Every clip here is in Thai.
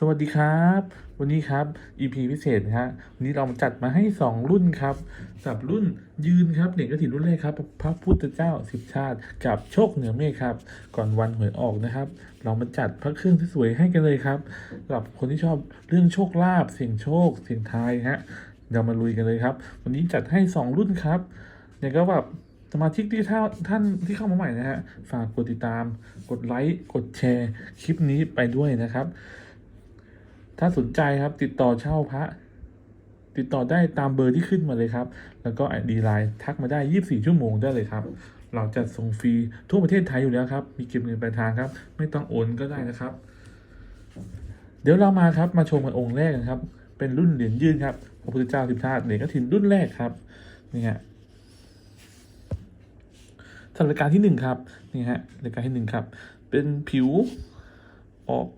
สวัสดีครับ วันนี้ครับ EP พิเศษฮะวันนี้เราจัดมาให้ 2 รุ่นครับสับรุ่นยืนครับเหรียญกระถิ่นรุ่นแรกครับ พระพุทธเจ้าสิบชาติ กับโชคเหนือเมฆครับ ก่อนวันหวยออกนะครับ เรามาจัดพระเครื่องที่สวยให้กันเลยครับสำหรับคนที่ชอบเรื่องโชคลาภเสี่ยงโชค เสี่ยงทายฮะเรามาลุยกันเลยครับ วันนี้จัดให้ 2 รุ่นครับเนี่ยก็แบบสมาชิกที่ท่านที่เข้ามาใหม่นะฮะฝากกดติดตาม กดไลค์กดแชร์คลิปนี้ไปด้วยนะครับ ถ้าสนใจครับติดต่อเช่าพระ ติดต่อได้ตามเบอร์ที่ขึ้นมาเลยครับ แล้วก็ไอดีไลน์ทักมาได้ 24 ชั่วโมงได้เลยครับ เราจะส่งฟรีทั่วประเทศไทยอยู่แล้วครับ มีเก็บเงินปลายทางครับ ไม่ต้องโอนก็ได้นะครับ เดี๋ยวเรามาครับมาชมกันองค์แรกกันครับ เป็นรุ่นเหรียญยื่นครับพระพุทธเจ้าสิบชาติเหรียญกฐินรุ่นแรกครับนี่ฮะสำหรับรายการที่หนึ่งครับนี่ฮะรายการที่หนึ่งครับ เป็นผิวออก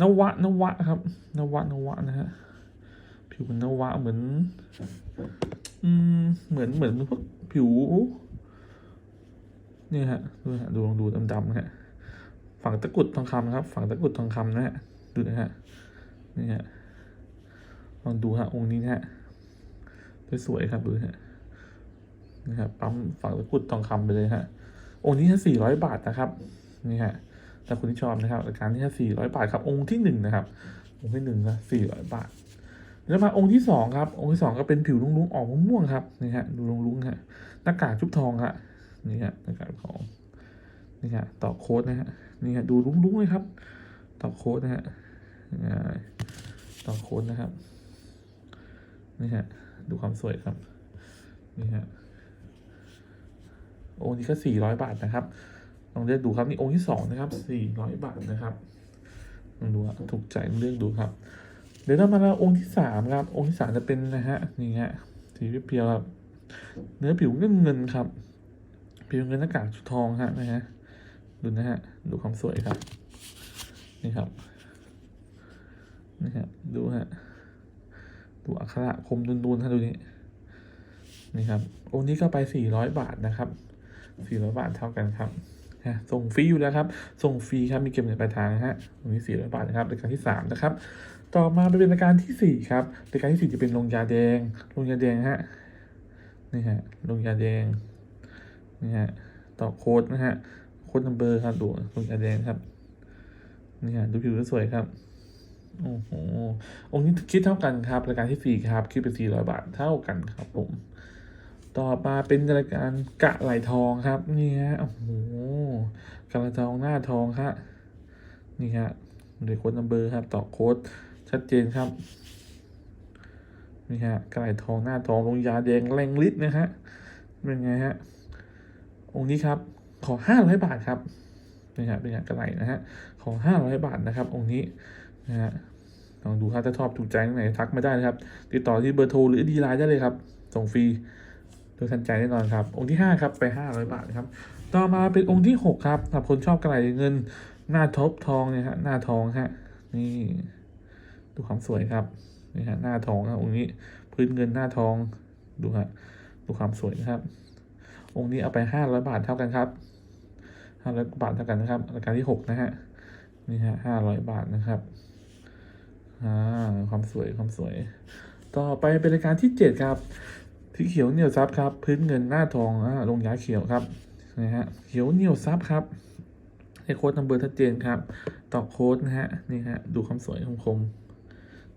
นวะนวะครับ นวะนวะนะฮะผิวเหมือนนวะเหมือน อืมเหมือนเหมือนพวกผิวเนี่ยฮะดูฮะดูลองดูดำๆนะฮะฝังตะกุดทองคำครับ ฝังตะกุดทองคำนะฮะดูนะฮะนี่ฮะลองดูฮะองค์นี้นะฮะสวยๆครับดูฮะนี่ฮะปั๊มฝังตะกุดทองคำไปเลยฮะองค์นี้สี่ร้อยบาทนะครับนี่ฮะ ถ้าคุณที่ชอบนะครับรายการที่สี่ร้อยบาทครับองค์ที่หนึ่งนะครับ องค์ที่หนึ่งนะสี่ร้อยบาท แล้วมาองค์ที่สองครับ องค์ที่สองก็เป็นผิวลุงๆออกม่วงๆครับนี่ฮะดูลุงๆฮะหน้ากากชุบทองฮะนี่ฮะหน้ากากทองนี่ฮะต่อโค้ดนะฮะนี่ฮะดูลุงๆเลยครับ ต่อโค้ดนะฮะอ่าต่อโค้ดนะครับนี่ฮะดูความสวยครับนี่ฮะองค์นี้ก็สี่ร้อยบาทนะครับ องเลือกดูครับนี่องค์ที่สองนะครับสี่ร้อยบาทนะครับลองดูครับถูกใจเลือกดูครับ เดี๋ยวเรามาแล้วองค์ที่สามครับ องค์ที่สามจะเป็นนะฮะนี่ฮะสีเพียวครับ เนื้อผิวเงินเงินครับผิวเงินหน้ากากชุดทองฮะนะฮะดูนะฮะดูความสวยครับ นี่ครับนี่ฮะดูฮะดูอักขระคมนูนๆฮะดูนี่นี่ครับองค์นี้ก็ไปสี่ร้อยบาทนะครับสี่ร้อยบาทเท่ากันครับ ฮะส่งฟรีอยู่แล้วครับ ส่งฟรีครับมีเก็บเงินปลายทางนะฮะตรงนี้สี่ร้อยบาทนะครับรายการที่สามนะครับ ต่อมาเป็นรายการที่สี่ครับรายการที่สี่จะเป็นลงยาแดงลงยาแดงฮะนี่ฮะลงยาแดงนี่ฮะต่อโค้ดนะฮะโค้ดนัมเบอร์ครับดูลงยาแดงครับนี่ฮะดูผิวสวยครับโอ้โหองค์นี้คิดเท่ากันครับรายการที่สี่ครับคิดเป็นสี่ร้อยบาทเท่ากันครับผม ต่อมาเป็นรายการกะไหลทองครับ นี่ฮะโอ้โหกะไหลทองหน้าทองครับนี่ฮะเดี๋ยวโค้ดนัมเบอร์ครับ ต่อโค้ดชัดเจนครับ นี่ฮะกะไหลทองหน้าทองลงยาแดงแรงฤทธิ์นะฮะเป็นไงฮะองค์นี้ครับ ขอห้าร้อยบาทครับนี่ฮะเป็นไงกะไหลนะฮะขอห้าร้อยบาทนะครับ องค์นี้นะฮะลองดูครับถ้าชอบถูกใจตรงไหนทักมาได้นะครับ ติดต่อที่เบอร์โทรหรือดีไลน์ได้เลยครับ ส่งฟรี ดยทันใจแน่นอนครับ องค์ที่ห้าครับ ไปห้าร้อยบาทครับ ต่อมาเป็นองค์ที่หกครับสำหรับคนชอบกระไหลเงิน หน้าทบทองเนี่ยฮะหน้าทองฮะนี่ดูความสวยครับนี่ฮะหน้าทองครับองค์นี้พื้นเงินหน้าทองดูฮะดูความสวยนะครับ องค์นี้เอาไปห้าร้อยบาทเท่ากันครับห้าร้อยบาทเท่ากันนะครับรายการที่หกนะฮะนี่ฮะห้าร้อยบาทนะครับอ่าความสวยความสวย ต่อไปเป็นรายการที่เจ็ดครับ สีเขียวเหนียวซับครับ พื้นเงินหน้าทองอ่าลงยาเขียวครับนะฮะเขียวเหนียวซับครับให้โค้ดนัมเบอร์ชัดเจนครับต่อโค้ดนะฮะนี่ฮะดูความสวยคมคม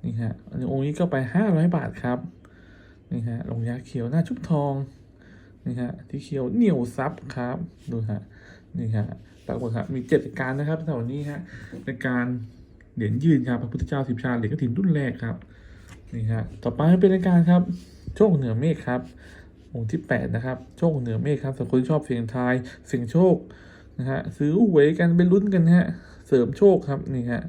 นี่ฮะอันนี้องค์นี้ก็ไปห้าร้อยบาทครับนี่ฮะลงยาเขียวหน้าชุบทองนี่ฮะที่เขียวเหนียวซับครับดูฮะนี่ฮะปรากฏครับมีเจ็ดรายการนะครับสำหรับวันนี้ฮะรายการเหรียญยืนครับพระพุทธเจ้าสิบชาติเหรียญกฐินรุ่นแรกครับนี่ฮะต่อไปเป็นรายการครับ โชคเหนือเมฆครับองค์ที่ 8 นะครับ โชคเหนือเมฆครับสำหรับคนที่ชอบเสียงทายเสียงโชคนะฮะซื้อหวยกันไปลุ้นกันฮะเสริมโชคครับนี่ฮะ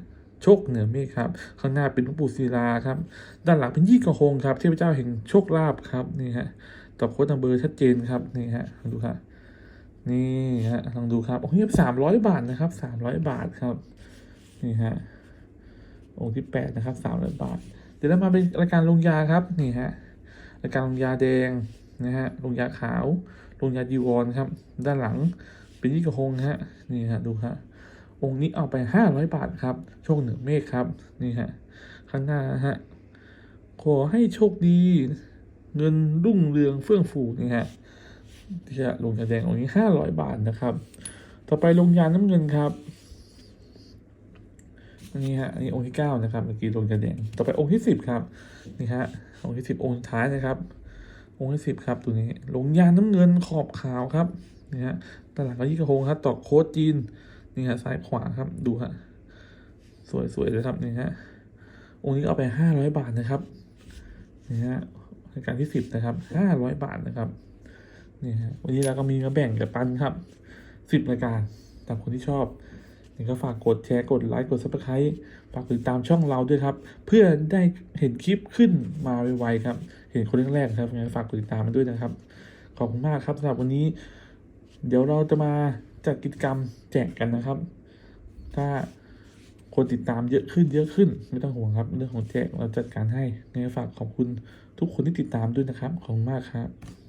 โชคเหนือเมฆครับ ข้างหน้าเป็นหลวงปู่ศิลาครับ ด้านหลังเป็นยี่กระหงครับเทพเจ้าแห่งโชคลาภครับนี่ฮะตอบโค้ดนัมเบอร์ชัดเจนครับนี่ฮะลองดูครับนี่ฮะลองดูครับโอ้ยสามร้อยบาทนะครับสามร้อยบาทครับนี่ฮะองค์ที่แปดนะครับสามร้อยบาท เดี๋ยวเรามาเป็นรายการลงยาครับนี่ฮะ รายการลงยาแดงนะฮะลงยาขาวลงยาดีวอนครับ ด้านหลังเป็นยี่กระหงฮะนี่ฮะดูฮะองค์นี้เอาไปห้าร้อยบาทครับ โชคเหนือเมฆครับนี่ฮะข้างหน้าฮะขอให้โชคดีเงินรุ่งเรืองเฟื่องฟูนี่ฮะที่จะลงยาแดงองค์นี้ห้าร้อยบาทนะครับ ต่อไปลงยานน้ำเงินครับนนี้ฮะอันนี้องค์ที่เก้านะครับเมื่อกี้ลงยาแดงต่อไปองค์ที่สิบครับนี่ฮะ องค์ที่สิบองค์สุดท้ายนะครับ องค์ที่สิบครับตัวนี้หลงยานน้ำเงินขอบขาวครับนี่ฮะตลังก็ยี่กระโฮงครับตอกโค้ดจีนนี่ฮะซ้ายขวาครับดูฮะสวยๆเลยครับนี่ฮะองค์นี้เอาไปห้าร้อยบาทนะครับนี่ฮะรายการที่สิบนะครับห้าร้อยบาทนะครับนี่ฮะวันนี้เราก็มีมาแบ่งกับปันครับสิบรายการตามคนที่ชอบ นี่ก็ฝากกดแชร์กดไลค์กดซับสไครต์ฝากติดตามช่องเราด้วยครับ เพื่อได้เห็นคลิปขึ้นมาไวๆครับ เห็นคนแรกๆครับงั้นฝากกดติดตามมันด้วยนะครับ ขอบคุณมากครับสำหรับวันนี้ เดี๋ยวเราจะมาจัดกิจกรรมแจกกันนะครับ ถ้าคนติดตามเยอะขึ้นเยอะขึ้นไม่ต้องห่วงครับเรื่องของแจกเราจัดการให้ไงฝากขอบคุณทุกคนที่ติดตามด้วยนะครับขอบคุณมากครับ